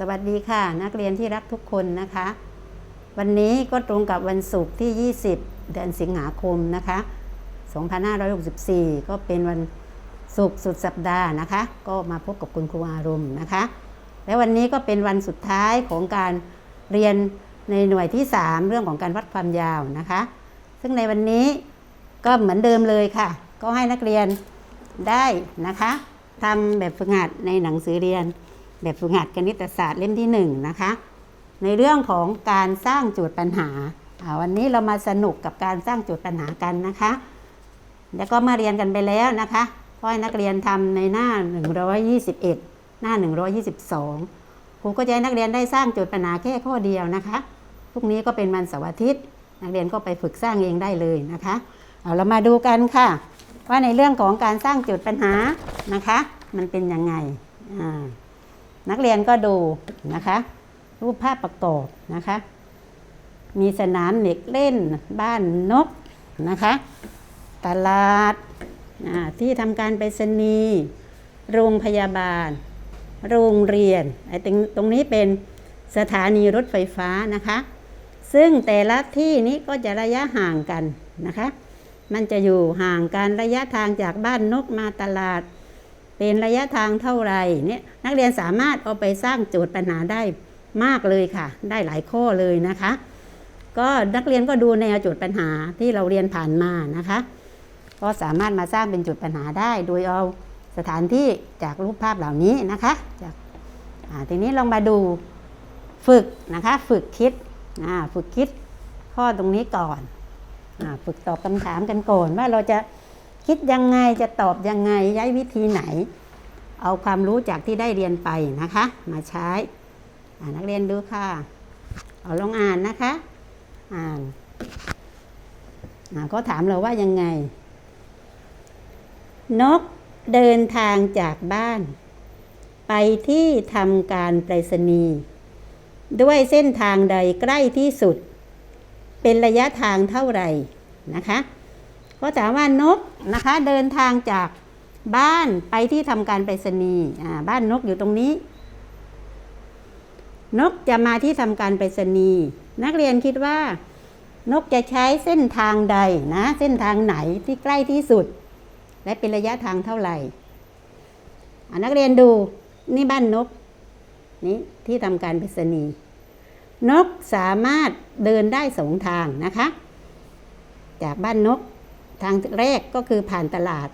สวัสดีค่ะ นักเรียนที่รักทุกคนนะคะ วันนี้ก็ตรงกับวันศุกร์ที่ 20 เดือนสิงหาคมนะคะ 2564 ก็เป็นวันศุกร์สุดสัปดาห์นะคะ ก็มาพบกับคุณครูอารมณ์นะคะ และวันนี้ก็เป็นวันสุดท้ายของการเรียนในหน่วยที่ 3 เรื่องของการวัดความยาวนะคะ ซึ่งในวันนี้ก็เหมือนเดิมเลยค่ะ ก็ให้นักเรียนได้นะคะทำแบบฝึกหัดในหนังสือเรียน แบบฝึกหัดคณิตศาสตร์เล่มที่1นะคะ ในเรื่องของการสร้างโจทย์ปัญหา วันนี้เรามาสนุกกับการสร้างโจทย์ปัญหากันนะคะ แล้วก็มาเรียนกันไปแล้วนะคะก็ให้นักเรียนทำในหน้า 121 หน้า 122ครูก็จะให้นักเรียนได้สร้างโจทย์ปัญหาแค่ข้อเดียวนะคะพรุ่งนี้ก็เป็นวันเสาร์อาทิตย์ นักเรียนก็ไปฝึกสร้างเองได้เลยนะคะเอาเรามาดูกันค่ะว่าในเรื่องของการสร้างโจทย์ปัญหานะคะ มันเป็นยังไงอ่า นักเรียนก็ดูนะคะ รูปภาพประกอบนะคะ มีสนามเด็กเล่นบ้านนกนะคะ ตลาดอ่าที่ทำการไปรษณีย์โรงพยาบาล โรงเรียนไอ้ตรงนี้เป็นสถานีรถไฟฟ้านะคะ ซึ่งแต่ละที่นี้ก็จะระยะห่างกันนะคะ มันจะอยู่ห่างกันระยะทางจากบ้านนกมาตลาด เป็นระยะทางเท่าไหร่เนี่ยนักเรียนสามารถเอาไปสร้างโจทย์ปัญหาได้มากเลยค่ะ ได้หลายข้อเลยนะคะ ก็นักเรียนก็ดูแนวโจทย์ปัญหาที่เราเรียนผ่านมานะคะ ก็สามารถมาสร้างเป็นโจทย์ปัญหาได้ โดยเอาสถานที่จากรูปภาพเหล่านี้นะคะจากอ่าทีนี้ลองมาดูฝึกนะคะ ฝึกคิดอ่าฝึกคิดข้อตรงนี้ก่อนอาฝึกตอบคำถามกันก่อนว่าเราจะ คิดยังไงจะตอบยังไงย้ายวิธีไหน เอาความรู้จากที่ได้เรียนไปนะคะ มาใช้อ่านักเรียนดูค่ะ เอาลองอ่านนะคะ อ่านอ่าก็ถามเราว่ายังไง นกเดินทางจากบ้าน ไปที่ทำการไปรษณีย์ด้วยเส้นทางใดใกล้ที่สุด เป็นระยะทางเท่าไหร่นะคะ ก็ถามว่านกนะคะเดินทางจากบ้านไปที่ทำการไปรษณีย์บ้านนกอยู่ตรงนี้ นกจะมาที่ทำการไปรษณีย์นักเรียนคิดว่า นกจะใช้เส้นทางใดนะ เส้นทางไหนที่ใกล้ที่สุด และเป็นระยะทางเท่าไหร่นักเรียนดูนี่บ้านนกนี่ที่ทำการไปรษณีย์นกสามารถเดินได้สองทางนะคะ จากบ้านนก ทางแรกก็คือผ่านตลาด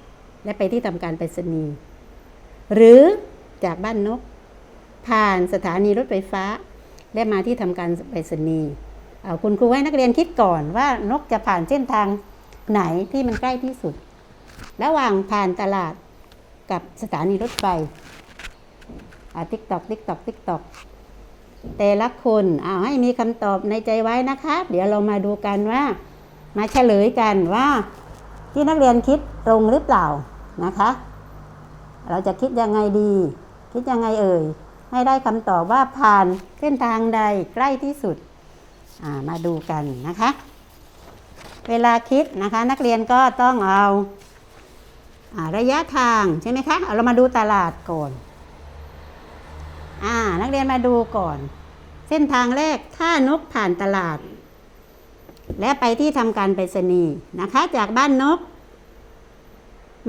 และไปที่ทำการไปรษณีย์หรือจากบ้านนก ผ่านสถานีรถไฟฟ้า และมาที่ทำการไปรษณีย์คุณครูให้นักเรียนคิดก่อนว่านกจะผ่านเส้นทางไหนที่มันใกล้ที่สุด ระหว่างผ่านตลาดกับสถานีรถไฟติ๊กตอกติ๊กตอกติ๊กตอกแต่ละคนเอาให้มีคำตอบในใจไว้นะคะ เดี๋ยวเรามาดูกันว่า มาเฉลยกันว่า ที่นักเรียนคิดตรงหรือเปล่านะคะ เราจะคิดยังไงดี คิดยังไงเอ่ยให้ได้คำตอบว่าผ่านเส้นทางใดใกล้ที่สุดามาดูกันนะคะ เวลาคิดนะคะนักเรียนก็ต้องเอาอาระยะทางใช่ไหมคะเเรามาดูตลาดก่อนอ่านักเรียนมาดูก่อน เส้นทางแรกถ้านกผ่านตลาด และไปที่ทำการไปรษณีย์นะคะ จากบ้านนก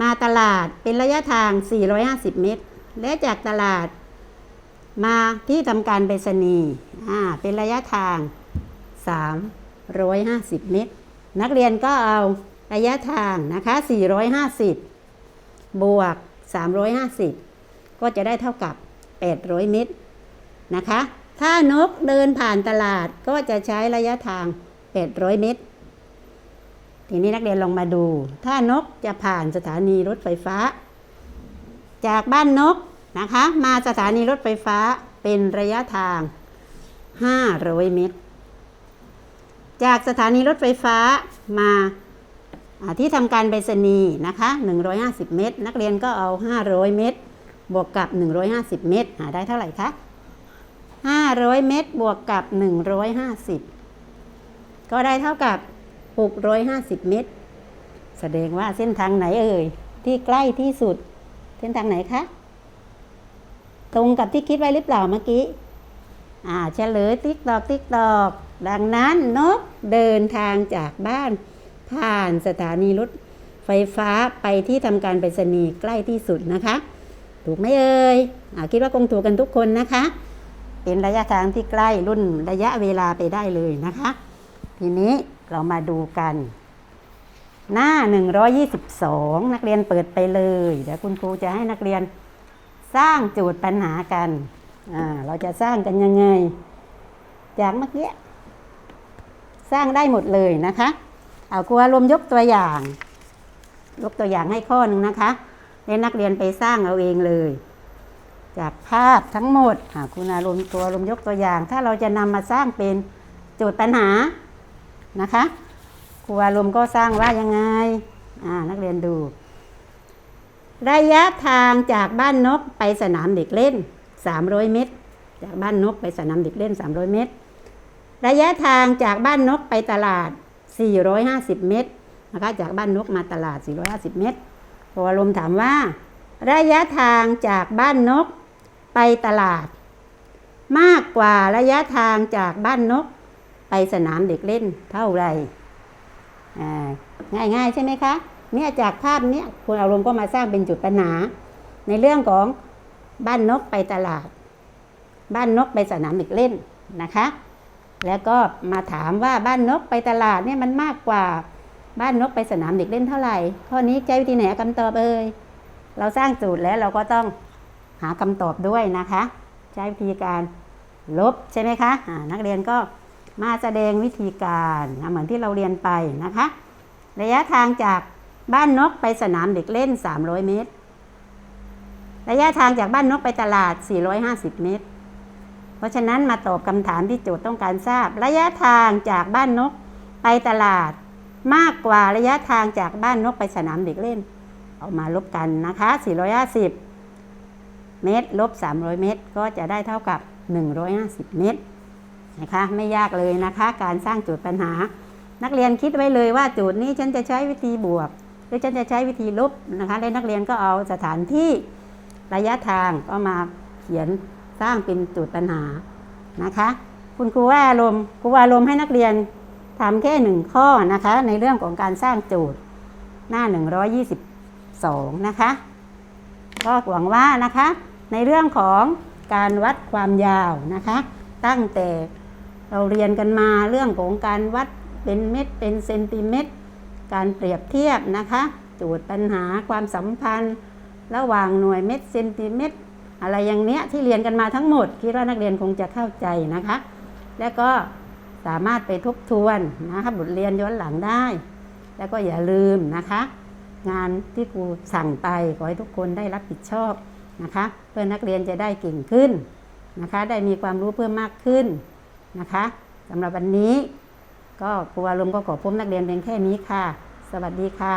มาตลาดเป็นระยะทาง 450 เมตร และจากตลาดมาที่ทำการไปรษณีย์อ่าเป็นระยะทาง 350 เมตร นักเรียนก็เอาระยะทางนะคะ 450 บวก 350 ก็จะได้เท่ากับ 800 เมตรนะคะ ถ้านกเดินผ่านตลาดก็จะใช้ระยะทาง 800 เมตร ทีนี้นักเรียนลองมาดู ถ้านกจะผ่านสถานีรถไฟฟ้า จากบ้านนกนะคะ มาสถานีรถไฟฟ้าเป็นระยะทาง 500 เมตร จากสถานีรถไฟฟ้ามาที่ทำการไปรษณีย์นะคะ 150 เมตร นักเรียนก็เอา 500 เมตร บวกกับ 150 เมตร หาได้เท่าไหร่คะ 500 เมตร บวกกับ 150 ก็ได้เท่ากับ 650 เมตร แสดงว่าเส้นทางไหนเอ่ย ที่ใกล้ที่สุด เส้นทางไหนคะ ตรงกับที่คิดไว้หรือเปล่าเมื่อกี้ อ่าเฉลยติ๊กตอกติ๊กตอก ดังนั้นนกเดินทางจากบ้าน ผ่านสถานีรถไฟฟ้าไปที่ทำการไปรษณีย์ใกล้ที่สุดนะคะ ถูกไหมเอ่ยอ่าคิดว่าคงถูกกันทุกคนนะคะ เป็นระยะทางที่ใกล้รุ่นระยะเวลาไปได้เลยนะคะ ทีนี้เรามาดูกัน หน้า 122 นักเรียนเปิดไปเลย เดี๋ยวคุณครูจะให้นักเรียนสร้างโจทย์ปัญหากัน เราจะสร้างกันยังไง จากเมื่อกี้สร้างได้หมดเลยนะคะ เอาครูอารมยกตัวอย่าง ยกตัวอย่างให้ข้อหนึ่งนะคะให้นักเรียนไปสร้างเอาเองเลย จากภาพทั้งหมดคุณอารมณ์ตัวอารมณ์ยกตัวอย่าง ถ้าเราจะนำมาสร้างเป็นโจทย์ปัญหา นะคะครูอารมณ์ก็สร้างว่ายังไงนักเรียนดู ระยะทางจากบ้านนกไปสนามเด็กเล่น 300 เมตร จากบ้านนกไปสนามเด็กเล่น 300 เมตร ระยะทางจากบ้านนกไปตลาด 450 เมตรนะคะจากบ้านนกมาตลาด 450 เมตรครูอารมณ์ถามว่า ระยะทางจากบ้านนกไปตลาด มากกว่าระยะทางจากบ้านนก ไปสนามเด็กเล่นเท่าไหร่ง่ายง่ายๆใช่ไหมคะเนี่ยจากภาพเนี้ยคุณอารมณ์ก็มาสร้างเป็นจุดปัญหา ในเรื่องของบ้านนกไปตลาด บ้านนกไปสนามเด็กเล่นนะคะ แล้วก็มาถามว่าบ้านนกไปตลาดเนี่ยมันมากกว่าบ้านนกไปสนามเด็กเล่นเท่าไหร่ ข้อนี้ใช้วิธีไหนหาคำตอบเอ่ยเราสร้างสูตรแล้วเราก็ต้องหาคำตอบด้วยนะคะ ใช้วิธีการลบใช่ไหมคะะนักเรียนก็ มาแสดงวิธีการนะเหมือนที่เราเรียนไปนะคะ ระยะทางจากบ้านนกไปสนามเด็กเล่น 300 เมตร ระยะทางจากบ้านนกไปตลาด 450 เมตร เพราะฉะนั้นมาตอบคำถามที่โจทย์ต้องการทราบ ระยะทางจากบ้านนกไปตลาดมากกว่าระยะทางจากบ้านนกไปสนามเด็กเล่น เอามาลบกันนะคะ 450 เมตรลบ 300 เมตร ก็จะได้เท่ากับ 150 เมตร นะคะ ไม่ยากเลยนะคะ การสร้างโจทย์ปัญหา นักเรียนคิดไว้เลยว่าโจทย์นี้ฉันจะใช้วิธีบวก หรือฉันจะใช้วิธีลบนะคะและนักเรียนก็เอาสถานที่ระยะทางก็มาเขียนสร้างเป็นโจทย์ปัญหานะคะ คุณครูว่าอารมณ์ครูว่าอารมณ์ให้นักเรียนทำแค่หนึ่งข้อนะคะ ในเรื่องของการสร้างโจทย์หน้า 122 นะคะก็หวังว่านะคะ ในเรื่องของการวัดความยาวนะคะ ตั้งแต่ เราเรียนกันมาเรื่องของการวัดเป็นเม็ดเป็นเซนติเมตร การเปรียบเทียบนะคะโจทย์ปัญหาความสัมพันธ์ ระหว่างหน่วยเม็ดเซนติเมตร อะไรอย่างเนี้ยที่เรียนกันมาทั้งหมด คิดว่านักเรียนคงจะเข้าใจนะคะ และก็สามารถไปทบทวนนะคะบทเรียนย้อนหลังได้ แล้วก็อย่าลืมนะคะ งานที่ครูสั่งไปขอให้ทุกคนได้รับผิดชอบนะคะ เพื่อนักเรียนจะได้เก่งขึ้นนะคะ ได้มีความรู้เพิ่มมากขึ้น นะคะสำหรับวันนี้ก็ครูอารมณ์ก็ขอพบนักเรียนเพียงแค่นี้ค่ะ สวัสดีค่ะ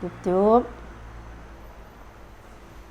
จุ๊บจุ๊บ